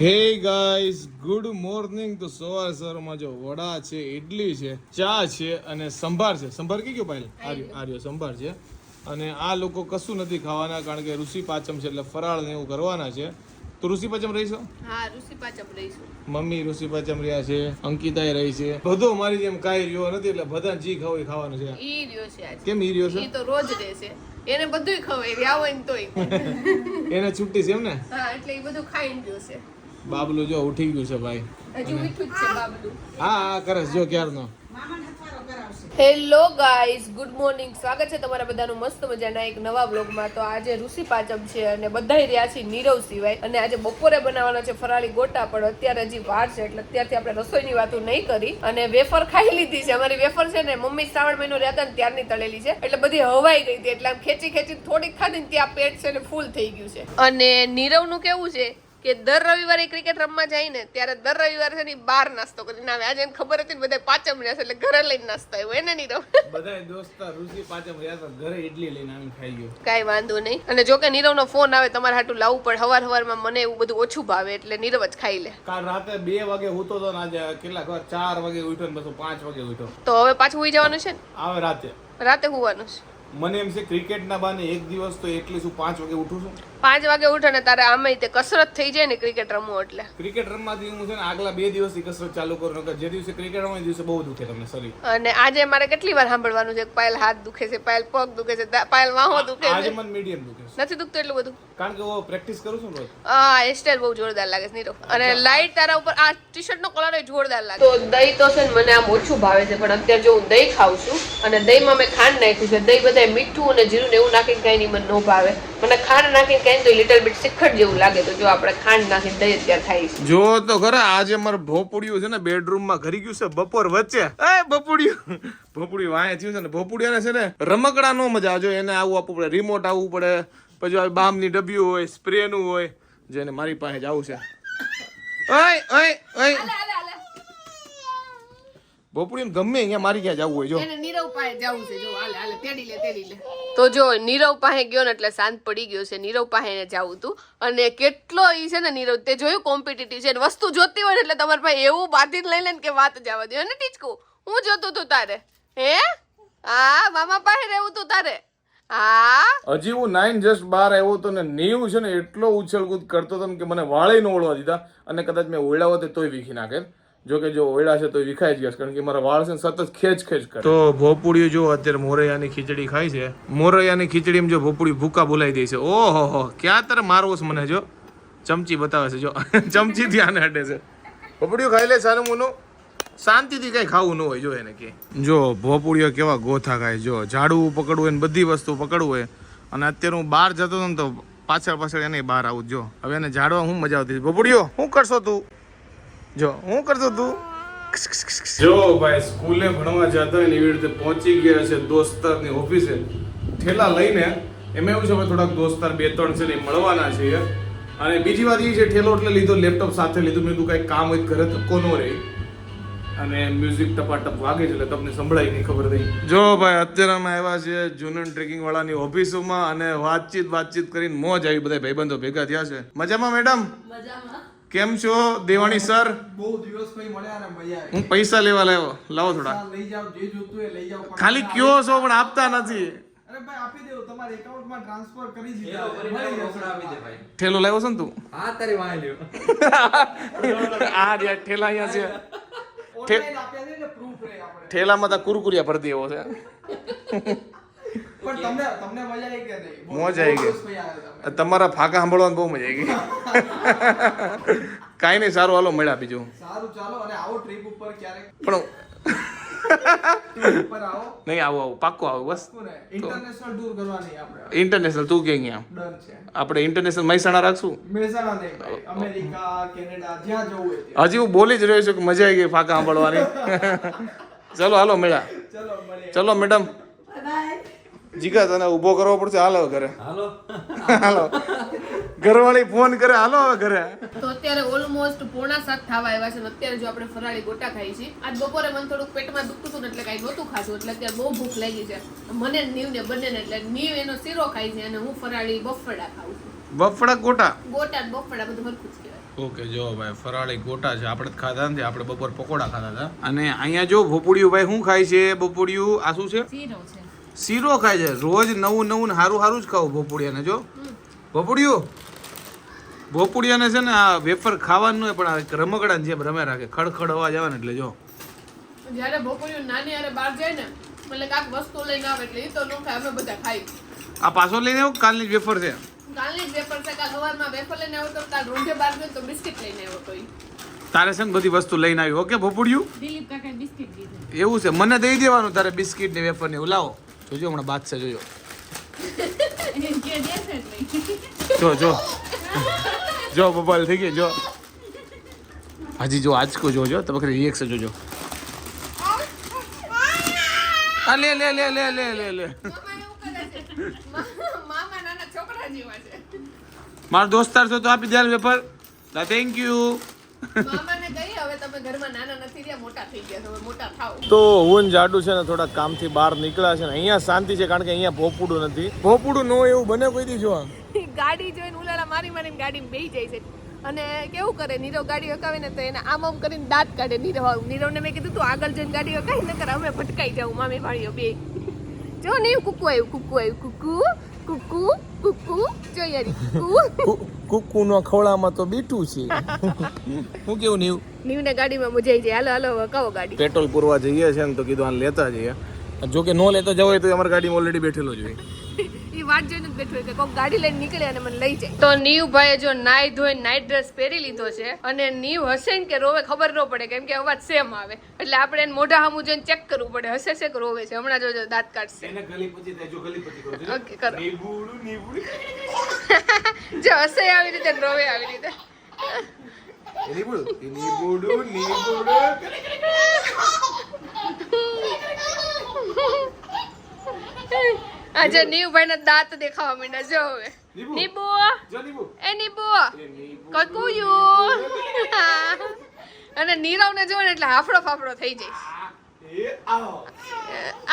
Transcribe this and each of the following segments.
Hey guys good morning. તો સવાર સવારમાં જો વડા છે ઇડલી છે ચા છે અને સંભાર છે. સંભાર કઈ ગયો પાયલ આર્યો આર્યો સંભાર છે. અને આ લોકો કશું નથી ખાવાના કારણ કે ઋષિ પાચમ છે એટલે ફરાળ ને એવું કરવાના છે. તો ઋષિ પાચમ રહીશો? હા ઋષિ પાચમ રહીશું. મમ્મી ઋષિ પાચમ રહ્યા છે અંકિતાએ રહી છે. બધો મારી જેમ કાંઈ રહ્યો નથી એટલે બધા જી ખાવ એ ખાવાનું છે. ઈ રહ્યો છે કેમ ઈ રહ્યો છે? ઈ તો રોજ રહે છે. એને બધુંય ખવાય રહ્યા હોય ને તોય. એને છુટ્ટી છે એમ ને? હા એટલે એ બધું ખાઈને રહ્યો છે. બાબલું જો ઉઠી ગયું છે ભાઈ. હજુ મીઠું જ છે બાબલું. હા હા કરસ જો ક્યારનો. Hello guys good morning. સ્વાગત છે તમારા બધાનું મસ્ત મજાના એક નવા બ્લોગમાં તો આજે ઋષિ પાચમ છે અને બધાય રહ્યા છે નીરવ સિવાય. અને આજે બપોરે બનાવવાનો છે ફરાળી ગોટા પણ અત્યારે હજી વાર છે એટલે અત્યારથી આપણે રસોઈની વાતો નહીં કરી. અને વેફર ખાઈ લીધી છે. અમારી વેફર છે ને મમ્મી શ્રાવણ મહિનો રહેતા હતા ને ત્યારની તળેલી છે. એટલે બધી હવાઈ ગઈ હતી. એટલે આમ ખેંચી ખેંચી થોડીક ખાધી ને ત્યાં પેટ છે ને ફૂલ થઈ ગયું છે. અને નીરવનું કેવું છે? કે દર રવિવારે ક્રિકેટ રમવા જાય ને ત્યારે દર રવિવારે છે ને બહાર નાસ્તો કરીને આવે આજે ખબર હતી ને બધા પાચમ રહ્યા એટલે ઘરે લઈને નાસ્તો આવ્યો. એને નહીં રમ. બધા દોસ્તાર ઋષિ પાચમ રહ્યા હતા ઘરે ઇડલી લઈને આવીને ખાઈ ગયો. કાંઈ વાંધો નહીં. અને જો કે નીરવનો ફોન આવે તમારે હાટું લાવવું પડે. હવાર હવારમાં મને એવું બધું ઓછું ભાવે એટલે નીરવ જ ખાઈ લે. કાલ રાતે બે વાગે હુતો તો ને આજે કેટલાક વાર ચાર વાગે ઉઠ્યો ને પછી પાંચ વાગે ઉઠ્યો. તો હવે પાછું ઉઈ જવાનું છે ને? આવે રાતે. રાતે હોવાનું છે. મને એમ છે ક્રિકેટના બાને એક દિવસ તો એટલી શું પાંચ વાગે ઉઠું છું? પાંચ વાગે ઉઠે ને તારે આમે તે કસરત થઈ જાય ને ક્રિકેટ રમવું એટલે. ક્રિકેટ રમવાથી હું છે ને આગલા બે દિવસથી કસરત ચાલુ કરું કે જે દિવસે ક્રિકેટ રમવા દિવસે બહુ દુખે તમને શરીર. અને આજે મારે કેટલી વાર સાંભળવાનું છે? પાયલ હાથ દુખે છે પાયલ પગ દુખે છે પાયલ વાહો દુખે આજે છે મને મીડિયમ દુખે છે. નથી દુખતું એટલું બધું? કારણ કે હું પ્રેક્ટિસ કરું છું રોજ. આ હેરસ્ટાઈલ બહુ જોરદાર લાગે છે નીરો અને લાઈટ તારા ઉપર આ ટી શર્ટ નો કલર જોરદાર લાગે તો દહીં તો છે ને મને આમ ઓછું ભાવે છે પણ અત્યારે જો હું દહીં ખાઉં છું અને દહીંમાં મેં ખાંડ નાખ્યું છે. દહીં બધાય મીઠું અને જીરું ને એવું નાખીને કઈ નહીં મને ન ભાવે. મને ખાંડ નાખીને કઈ તો લિટલ બીટ શિખડ જેવું લાગે તો જો આપણે ખાંડ નાખીને દહીં અત્યારે ખાઈ છે. જો તો ખરા આજે મારે ભોપુડિયું છે ને બેડરૂમમાં ઘરી ગયું છે બપોર વચ્ચે. એ ભોપુડિયું. ભોપુડિયું વાંહે થયું છે ને ભોપુડિયાને છે ને રમકડા નો મજા આવે. જો એને આવું આપવું પડે રિમોટ આવવું પડે પછી આવી બામની ડબ્બીઓ હોય સ્પ્રેનું હોય જેને મારી પાસે જ આવું છે. ઓય ઓય ઓય. ભોપુડિયું ગમે અહીંયા મારી ક્યાં જવું હોય જો. એને નીરવ પાસે જવું છે જો હાલે હાલે તેડી લે તેડી લે. તો જો નીરવ પાસે ગયો ને એટલે શાંત પડી ગયો છે. નીરવ પાસે એને જવું તું અને કેટલો ઈ છે ને નીરવ તે જોયું કોમ્પિટિટિવ છે વસ્તુ જોતી હોય ને એટલે તમારે પાસે એવું બાંધીને લઈ લે ને કે વાત જવા દે. ને ટીચકું હું જોતું તું તારે? હે? હા મામા પાસે રહેવું તું તારે? હા? હજી હું નાઇન જસ્ટ બાર આવ્યો હતો ને નીવ છે ને એટલો ઉછળકૂદ કરતો હતો ને કે મને વાળે ન ઓળવા દીધા. અને કદાચ મેં ઓળ્યા હોત તોય વીખી નાખે. જો કે જો ઓયડા છે તો વિખાઈ જ ગયા કારણ કે મારા વાળ છે સતત ખેંચ ખેંચ કરે. તો ભોપુડિયું જો અત્યારે મોરૈયાની ખીચડી ખાય છે મોરૈયાની ખીચડીમાં જો ભોપુડી ભૂકા બોલાઈ દે છે. ઓહો હો ક્યાં તર મારવો છે મને જો? ચમચી બતાવે છે જો. ચમચી ધ્યાન હટે છે. ભોપુડીઓ ખાઈ લે સારું મોનું શાંતિથી કઈ ખાવું ન હોય જો એને કે. જો ભોપુડીઓ કેવા ગોથા ખાય જો. ઝાડવું પકડવું હોય ને બધી વસ્તુ પકડવું હોય. અને અત્યારે હું બહાર જતો હતો ને તો પાછળ પાછળ એને બહાર આવું જો હવે એને ઝાડવા હું મજા આવતી ભોપુડીઓ શું કરશો તું? જો હું કરતો તું? જો ભાઈ સ્કૂલે ભણવા જતા હોય ને એવી રીતે પહોંચી ગયા છે દોસ્તારની ઓફિસે. ઠેલા લઈને એમ એવું છે હવે થોડાક દોસ્તાર બે ત્રણ છે ને એ મળવાના છે. અને બીજી વાત એ છે ઠેલો એટલે લીધો લેપટોપ સાથે લીધું મેં કીધું કાંઈ કામ હોય તો ઘરે તો કોનો રહે. અને મ્યુઝિક ટપાટપ વાગે છે એટલે તમને સંભળાય નહીં ખબર નહીં. જો ભાઈ અત્યારે અમે આવ્યા છીએ જુનન ટ્રેકિંગ વાળાની ઓફિસોમાં અને વાતચીત વાતચીત કરીને મોજ આવી બધા ભાઈબંધો ભેગા થયા છે. મજામાં મેડમ કેમ છો દેવાણી સર? બહુ દિવસ પછી મળ્યા ને મજા આવી. હું પૈસા લેવા લાવ્યો. લાવો થોડા લઈ જાવ જે જોતું એ લઈ જાવ ખાલી કયો છો પણ આપતા નથી. અરે ભાઈ આપી દેવું. તમારા એકાઉન્ટમાં ટ્રાન્સફર કરી દીધા. દે ભાઈ. ઠેલો લાવ્યો છે ને તું? હા તારી વાય લ્યો. આ રે ઠેલા અહીંયા છે. ઓનલાઈન આપ્યા છે ને પ્રૂફ રહે આપણે. ઠેલામાં તો કુરકુરિયા ભરતી એવો છે. પણ તમને તમને મજા આવી કે મોજ આવી બહુ ગઈ. તમારા ફાકા સાંભળવાની બહુ મજા આવી ગઈ. કાંઈ નહીં સારું હાલો મળ્યા બીજું. સારું ચાલો અને આવો ટ્રીપ ઉપર ક્યારેક. પણ ટ્રીપ ઉપર આવો. નહીં આવું આવું પાક્કું આવું બસ. ઇન્ટરનેશનલ ટૂર કરવાની આપણે. ઇન્ટરનેશનલ તું કે અહીંયા? આપણે ઇન્ટરનેશનલ મહેસાણા રાખશું? મહેસાણા નહીં અમેરિકા કેનેડા જ્યાં જવું હોય હજી હું બોલી જ રહ્યો છું કે મજા આવી ગઈ ફાકા સાંભળવાની. ચલો હાલો મળ્યા. ચલો મેડમ ચલો મેડમ. જીગા તને ઊભો કરવો પડશે? હાલો ઘરે. હાલો. હાલો. ઘરવાળી ફોન કરે હાલો હવે ઘરે. તો અત્યારે ઓલમોસ્ટ પોણા સાત થવા આવ્યા છે અત્યારે જો આપણે ફરાળી ગોટા ખાઈ છીએ. આજ બપોરે મને થોડુંક પેટમાં દુખતું હતું ને એટલે કાંઈ નહોતું ખાધું એટલે અત્યારે બહુ ભૂખ લાગી છે. મને નીવ ને બંને એટલે નીવ એનો શીરો ખાય છે અને હું ફરાળી બફડા ખાઉં છું. બફડા ગોટા? ગોટા બફડા બધું હરખું જ કહેવાય. ઓકે જો ભાઈ ફરાળી ગોટા છે. આપણે જ ખાધા નથી આપણે બપોર પકોડા ખાધા હતા. અને અહીંયા જો ભોપુડિયું ભાઈ શું ખાય છે? ભોપુડિયું આ શું છે? શીરો છે. શીરો ખાય છે. રોજ નવું નવું ને સારું સારું જ ખાવું ભોપુડિયાને જો. ભોપુડિયું? ભોપુડિયાને છે ને આ વેફર ખાવાનું હોય પણ આ રમકડા જેમ રમે રાખે. ખડખડ અવાજ આવે ને એટલે જો. જ્યારે ભોપુડિયું નાની હારે બહાર જાય ને એટલે કાંક વસ્તુ લઈને આવે એટલે એ તો ન ખાય અમે બધા ખાઈ. આ પાછો લઈને આવું કાલની જ વેફર છે? કાલની જ વેફર છે કાલ સવારમાં વેફર લઈને આવ્યો તો કાલ રોંઢે બહાર ગયો તો બિસ્કિટ લઈને આવ્યો તો તારે છે ને બધી વસ્તુ લઈને આવી ઓકે ભોપુડિયું? દિલીપ કાકા બિસ્કિટ દીધું. એવું છે. મને દઈ દેવાનું તારે બિસ્કિટ ને વેફર ને એવું. લાવો. જોજો હમણાં બાદ છે જોજો. જે જો. જો જો બબાલ થઈ ગયો જો. હજી જો આજકો જોજો તમે ખરી રિએક્શન જોજો. આ લે લે લે લે લે લે લે. મારો દોસ્તાર છો તો આપી દે વેફર થેન્ક યુ તમે ઘરમાં નાના નથી રહ્યા મોટા થઈ ગયા તમે મોટા થાઓ. તો હું જાડુ છે ને થોડા કામથી બહાર નીકળ્યા છે ને અહીંયા શાંતિ છે કારણ કે અહીંયા ભોપુડું નથી. ભોપુડું ન હોય એવું બને કોઈ દી જોવા ગાડી જોઈને ઉલાળા મારી મારીને ગાડીમાં બેસી જાય છે. અને કેવું કરે નીરવ ગાડી હકાવે ને તો એને આમ આમ કરીને દાંત કાઢે. નીરવ નીરવને મેં કીધું તું આગળ જઈને ગાડી હકાઈ નકર અમે ભટકાઈ જાઉં મામી ભાણીઓ બે. જો ને કુકુ આવ્યું કુકુ આવ્યું કુકુ. કુકુ કુકુ જો કુકુ. નો ખોળામાં તો બીઠું છે. હું કેવું નીવ? નીવને ગાડીમાં મજા આવી જાય હાલો હાલો હકાવો ગાડી. પેટ્રોલ પૂરવા જઈએ છે ને તો કીધું આને લેતા જઈએ. જો કે નો લેતા જવો હોય તો અમારી ગાડીમાં ઓલરેડી બેઠેલો જ વાત જોઈને જ બેઠો હોય કે કોક ગાડી લઈને નીકળે અને મને લઈ જાય. તો નીવ ભાઈએ જો નાઈ ધોઈને નાઈટ ડ્રેસ પહેરી લીધો છે અને નીવ હશે ને કે રોવે ખબર ન પડે કેમ કે અવાજ સેમ આવે. એટલે આપણે એને મોઢા સામું જોઈને ચેક કરવું પડે હશે છે કે રોવે છે. હમણાં જોજો દાંત કાઢશે. એને ગલી પછી થાય જો ગલી પછી ઓકે કરો. નીબુડું નીબુડું. જો હશે આવી રીતે રોવે આવી રીતે. નીબુડું નીબુડું નીબુડું. આજે નીવ ભાઈ ના દાંત દેખાવા માંડ્યા. જો હવે. નીબુ. એ નીબુ. કકુયુ. અને નીરવ ને જો ને એટલે હાફડો ફાફડો થઈ જાય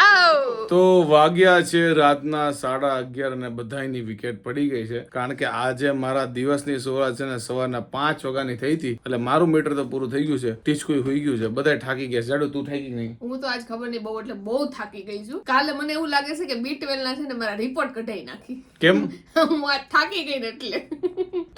આવ. તો વાગ્યા છે રાતના સાડા અગિયાર અને બધાની વિકેટ પડી ગઈ છે. કારણ કે આજે મારા દિવસની શરૂઆત છે ને સવારના પાંચ વાગ્યાની થઈ હતી. એટલે મારું મીટર તો પૂરું થઈ ગયું છે. ટીચકુઈ હોઈ ગયું છે. બધા થાકી ગયા જાડુ તું થાકી નહીં હું તો આજ ખબર નહીં બહુ એટલે બહુ થાકી ગઈ છું. કાલે મને એવું લાગે છે કે બી ટ્વેલ્વ ના છે ને મારા રિપોર્ટ કઢાઈ નાખી. કેમ? હું આજ થાકી ગઈ ને એટલે.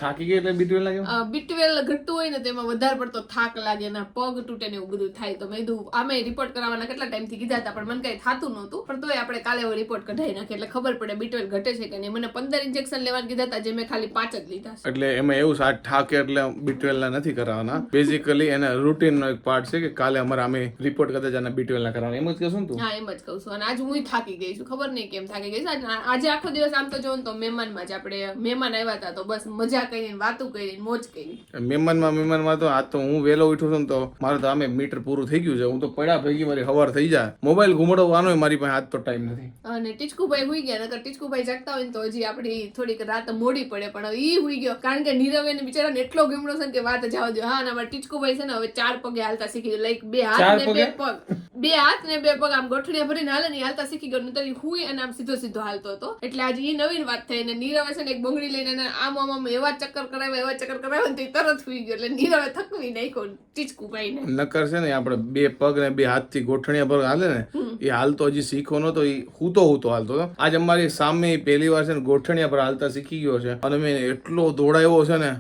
થાકી ગઈ એટલે બીટવેલ લાગે બી ટ્વેલ્વ ઘટતું હોય ને તેમાં વધારે પડતો થાક લાગે ને પગ તૂટે ને એવું બધું થાય. તો મેં કીધું આમે રિપોર્ટ કરાવવાના કેટલા ટાઈમથી કીધા હતા? પણ મને કઈ થતું નહોતું. પણ તોય આપણે કાલે એવો રિપોર્ટ કઢાઈ નાખી. એટલે ખબર પડે બી ટ્વેલ્વ ઘટે છે કે નહીં. મને પંદર ઇન્જેક્શન લેવાનું કીધા હતા જે મેં ખાલી પાંચ જ લીધા એટલે એમાં એવું આ ઠાકે એટલે બીટવેલના નથી કરાવવાના બેઝિકલી એના રૂટીન નો એક પાર્ટ છે કે કાલે અમારે અમે રિપોર્ટ કદાચ આના બીટવેલના કરાવવાના એમ જ કહેશું ને તું? હા એમ જ કહું છું. અને આજ હું થાકી ગઈ છું. ખબર નહીં કેમ થાકી ગઈ છું. આજે આખો દિવસ આમ તો જોઉં તો મહેમાનમાં જ આપણે મહેમાન આવ્યા હતા તો બસ મજા કરીને વાતું કરીને મોજ કરી મહેમાનમાં મહેમાનમાં તો આજ તો હું વહેલો ઉઠું છું તો મારે તો આમે મીટર પૂરું થઈ ગયું છે. હું તો પડ્યા ભેગી મારી હવાર થઈ જાય. મોબાઈલ ઘુમાડવાનો મારી પાસે. આજ તો ટાઈમ નથી. અને ટીચકુભાઈ હુઈ ગયા નકર ટીચકુભાઈ જાગતા હોય ને તો હજી આપણી થોડીક રાત મોડી પડે પણ હવે ઈ હુઈ ગયો. કારણ કે નીરવે ને બિચારાને એટલો ગમડો છે કે વાત જાવ દો હા ને અમારા ટીચકુભાઈ છે ને હવે ચાર પગે હાલતા શીખી ગયો. લાઈક બે હાથ ને બે પગ. બે હાથ ને બે પગ આમ ગોઠણીયા ભરીને હાલે ને હાલતા શીખી ગયો. નતર હુઈ અને આમ સીધો સીધો હાલતો હતો. એટલે આજે ઈ નવીન વાત થઈ અને નીરવે છે ને એક બંગડી લઈને આમ આમ આમ એવા ચક્કર કરાવ્યા એવા ચક્કર કરાવ્યા ને તો તરત હુઈ ગયો. એટલે નીરવે થકવી નાખ્યો ટીચકુભાઈ ને નકર છે ને આપણે બે પગ ને બે હાથથી ગોઠણીયા પર હાલે ને એ હાલતો હજી નતો એ હૂતો હૂતો હાલતો હતો. આજ અમારી સામે પહેલી વાર છે ને ગોઠણિયા પર હાલતા શીખી ગયો છે. અને મેં એટલો દોડાયો છે ને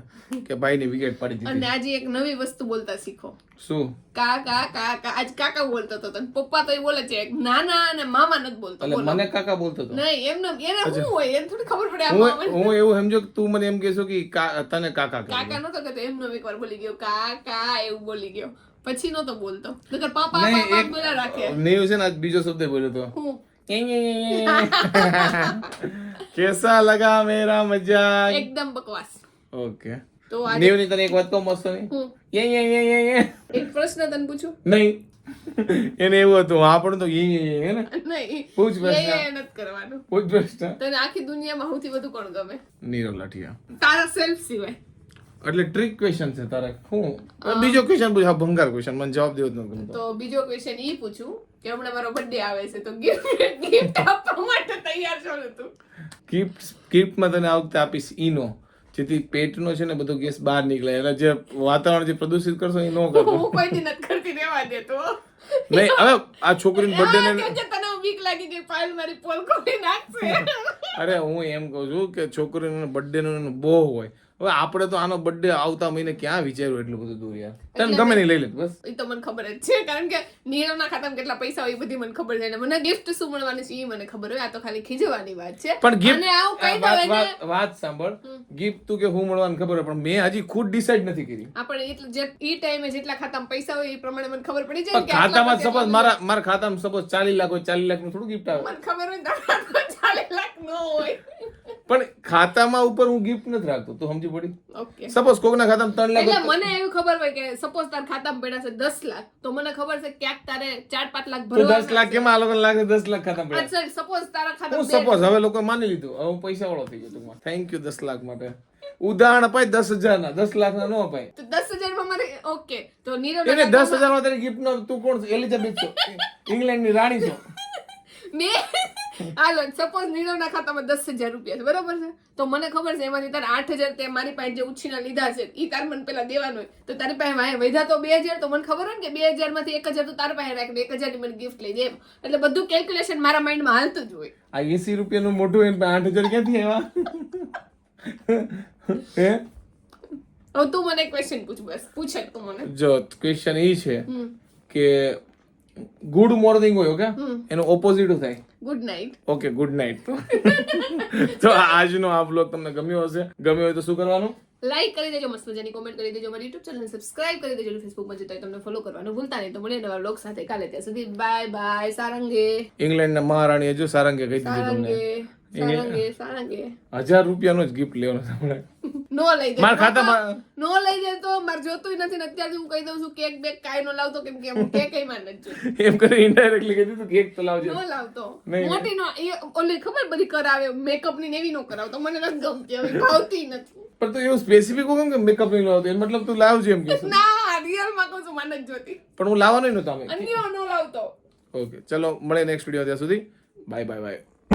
કે ભાઈ ની વિકેટ પાડી અને આજે એક નવી વસ્તુ બોલતા શીખો. શું? કા કા કા કા આજ કાકા બોલતો હતો તને? પપ્પા તો એ બોલે છે નાના અને મામા નથી બોલતો. એટલે મને કાકા બોલતો હતો. નહીં એમને એને શું હોય એને થોડી ખબર પડે હું હું એવું સમજો કે તું મને એમ કહેશો કે તને કાકા કાકા નતો કહેતો એમનો એકવાર બોલી ગયો કાકા એવું બોલી ગયો. પછી નતો બોલતો. નકર પાપા પાપા બોલા રાખે. નેવ છે ને આજ બીજો શબ્દ બોલ્યો તો. હું? કેસા લગા મેરા મજાક? એકદમ બકવાસ. ઓકે. તો આજે નેવની તને એક વાત કહું મસ્તની? યે યે યે યે યે એક પ્રશ્ન તને પૂછું? નહીં. એને એવું હતું. હા તો યે યે હે ને નહીં. પૂછ પ્રશ્ન. એ નથી કરવાનું. પૂછ પ્રશ્ન. તને આખી દુનિયામાં સૌથી વધુ કોણ ગમે? નીરવ લાઠિયા. તારા સેલ્ફ સિવાય. એટલે ટ્રિક ક્વેશ્ચન છે તારે. હું? બીજો ક્વેશ્ચન પૂછ ભંગાર ક્વેશ્ચન મને જવાબ દેવો જ ન ગમતો તો બીજો ક્વેશ્ચન ઈ પૂછું કે હમણાં મારો બર્થડે આવે છે તો ગિફ્ટ ગિફ્ટ આપવા માટે તૈયાર છો ને તું? ગિફ્ટ ગિફ્ટમાં તને આ વખતે આપીશ ઈનો. જેથી પેટનો છે ને બધો ગેસ બહાર નીકળે. એટલે જે વાતાવરણ જે પ્રદૂષિત કરશો એ ન કરતો હું કોઈ દી નથી કરતી રહેવા દેતો નહીં હવે આ છોકરીને બર્થડે ને તને બીક લાગી ગઈ ફાઇલ મારી પોલ ખોલી નાખશે. અરે હું એમ કહું છું કે છોકરીનો બર્થડે નો બહુ હોય. હવે આપણે તો આનો બર્થડે આવતા મહિને ક્યાં વિચાર્યું એટલું બધું દૂર યાર? તને ગમે નહીં લઈ લે બસ. એ તો મને ખબર જ છે કારણ કે નીરવના ખાતામાં કેટલા પૈસા હોય એ બધી મને ખબર છે મને ગિફ્ટ શું મળવાની છે એ મને ખબર હોય આ તો ખાલી ખીજવાની વાત છે. પણ ગિફ્ટ આવું કઈ દવે વાત સાંભળ. ગિફ્ટ તું કે હું મળવાનું ખબર પણ મેં હજી ખુદ ડિસાઈડ નથી કરી. આપણે એટલે જે ઈ ટાઈમે જેટલા ખાતામાં પૈસા હોય એ પ્રમાણે મને ખબર પડી જાય કે ખાતામાં સપોઝ મારા મારા ખાતામાં સપોઝ ચાલીસ લાખ હોય ચાલીસ લાખનું થોડું ગિફ્ટ આવે. મને ખબર હોય ને તારા ચાલીસ લાખ નો હોય. પણ ખાતામાં ઉપર હું ગિફ્ટ નથી રાખતો તું સમજી પડી? ઓકે સપોઝ કોકના ખાતામાં ત્રણ લાખ એટલે મને એવી ખબર હોય કે સપોઝ તાર ખાતામાં પડ્યા છે દસ લાખ તો મને ખબર છે ક્યાંક તારે ચાર પાંચ લાખ ભરવા દસ લાખ કેમ આ લોકોને લાગે દસ લાખ ખાતામાં પડ્યા? સપોઝ તારા હું ખાતામાં સપોઝ હવે લોકો માની લીધું હવે હું પૈસા વાળો થઈ ગયો ટૂંકમાં. થેન્ક યુ દસ લાખ માટે. ઉદાહરણ અપાય દસ હજાર ના દસ લાખ ના ન અપાય. તો દસ હજારમાં મારે ઓકે તો નીરવ એને દસ હજારમાં તારી ગિફ્ટ નો તું કોણ એલિઝાબેથ છો. ઇંગ્લેન્ડની રાણી છો. મેં હાલો સપોઝ નીરવના ખાતામાં દસ હજાર રૂપિયા છે બરોબર છે? તો મને ખબર છે એમાંથી તારે આઠ હજાર તે મારી પાસે જે ઉછીના લીધા છે એ તારે મને પેલા દેવાનું હોય. તો તારી પાસે વાંહે વધ્યા તો બે હજાર તો મને ખબર હોય ને કે બે હજારમાંથી એક હજાર તો તારા પાસે રાખે એક હજારની મને ગિફ્ટ લઈ જાય એટલે બધું કેલ્ક્યુલેશન મારા માઇન્ડમાં હાલતું જ હોય. આ એસી રૂપિયાનું મોટું એને આઠ હજાર ક્યાંથી આવ્યા? હે? હવે તું મને ક્વેશ્ચન પૂછ બસ. પૂછે તું મને. જો ક્વેશ્ચન એ છે કે ગુડ મોર્નિંગ હોય ઓકે એનું ઓપોઝિટ થાય. Good night okay good night તો આજનો આ બ્લોગ તમને ગમ્યો હશે. ગમ્યો હોય તો શું કરવાનું? લાઈક કરી દેજો મસ્ત મજાની કોમેન્ટ કરી દેજો મારી યુટ્યુબ ચેનલ સબસ્ક્રાઇબ કરી દેજો ફેસબુકમાં જતા હોય તમને ફોલો કરવાનું ભૂલતા નહીં. તો મળીએ નવા બ્લોગ સાથે કાલે ત્યાં સુધી. Bye bye સારંગે. ઇંગ્લેન્ડના મહારાણી હજુ સારંગે કહી દીધું તમને. સારંગે સારંગે સારંગે. હજાર રૂપિયાનો જ ગિફ્ટ લેવાનો તમને નો લઈ દે. મારા ખાતામાં નો લઈ દે તો મારે જોતું નથી ને અત્યારથી હું કહી દઉં છું કેક બેક કાઈ નો લાવતો કેમ કે હું કેકમાં નથી એમ કરી ઇનડાયરેક્ટલી કહી દીધું કેક તો લાવજો. નો લાવતો. મોટી નો એ ઓલી ખબર બધી કરાવે મેકઅપની ને એવી નો કરાવતો. મને નથી ગમતી હવે ભાવતી નથી. પણ તો એવું સ્પેસિફિક કેમ કે મેકઅપ નહીં લાવતો? એનો મતલબ તું લાવજો એમ કે ના રિયલમાં કહું છું મને જોતી. પણ હું લાવવાનો નહોતો અમે અન્ય નો લાવતો. ઓકે ચલો મળે નેક્સ્ટ વિડિયો ત્યાં સુધી. Bye bye bye